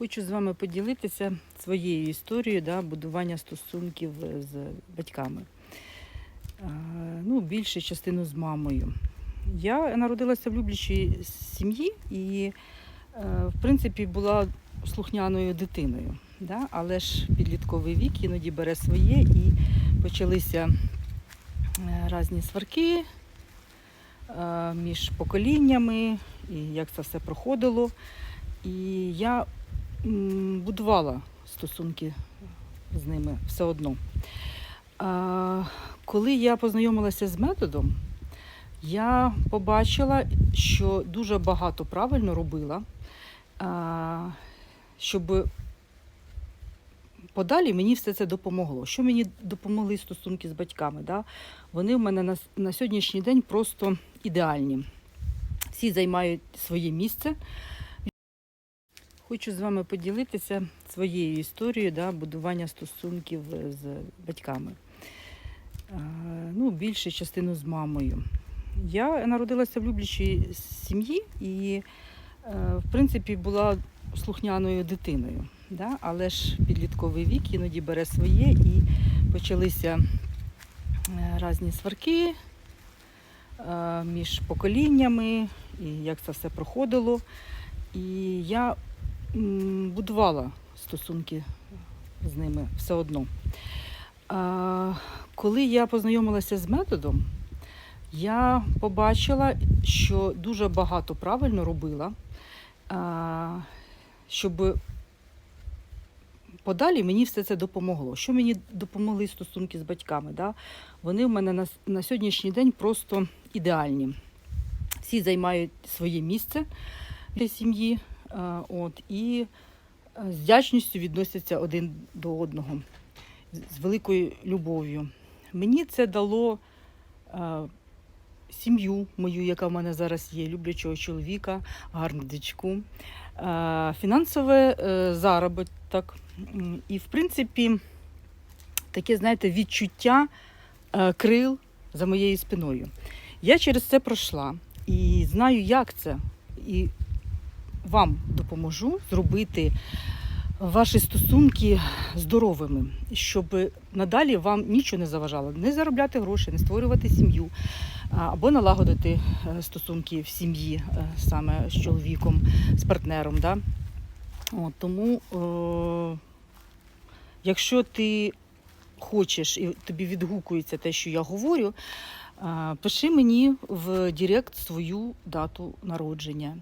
Хочу з вами поділитися своєю історією да, будування стосунків з батьками. Е, Ну, більше частину з мамою. Я народилася в люблячій сім'ї і, е, в принципі, була слухняною дитиною. Да? Але ж підлітковий вік іноді бере своє і почалися е, різні сварки е, між поколіннями, і як це все проходило. І я будувала стосунки з ними все одно. Коли я познайомилася з методом, я побачила, що дуже багато правильно робила, щоб подалі мені все це допомогло. Що мені допомогли стосунки з батьками? Да? Вони в мене на, на сьогоднішній день просто ідеальні. Всі займають своє місце. Хочу з вами поділитися своєю історією да, будування стосунків з батьками. Е, Ну, більше частину з мамою. Я народилася в люблячій сім'ї і, е, в принципі, була слухняною дитиною. Да? Але ж підлітковий вік іноді бере своє і почалися е, різні сварки е, між поколіннями, і як це все проходило. І я будувала стосунки з ними все одно. Коли я познайомилася з методом, я побачила, що дуже багато правильно робила, щоб подалі мені все це допомогло. Що мені допомогли стосунки з батьками? Да? Вони в мене на, на сьогоднішній день просто ідеальні. Всі займають своє місце для сім'ї. Е, От, і е, з вдячністю відносяться один до одного, з- великою любов'ю. Мені це дало е, сім'ю мою, яка в мене зараз є, люблячого чоловіка, гарну дочку, фінансове заробіток. І, в принципі, таке, знаєте, відчуття крил за моєю спиною. Я через це пройшла і знаю, як це. І вам допоможу зробити ваші стосунки здоровими, щоб надалі вам нічого не заважало, не заробляти гроші, не створювати сім'ю або налагодити е, стосунки в сім'ї е, саме з чоловіком, з партнером. Да? От, тому, е, якщо ти хочеш і тобі відгукується те, що я говорю, е, пиши мені в Директ свою дату народження.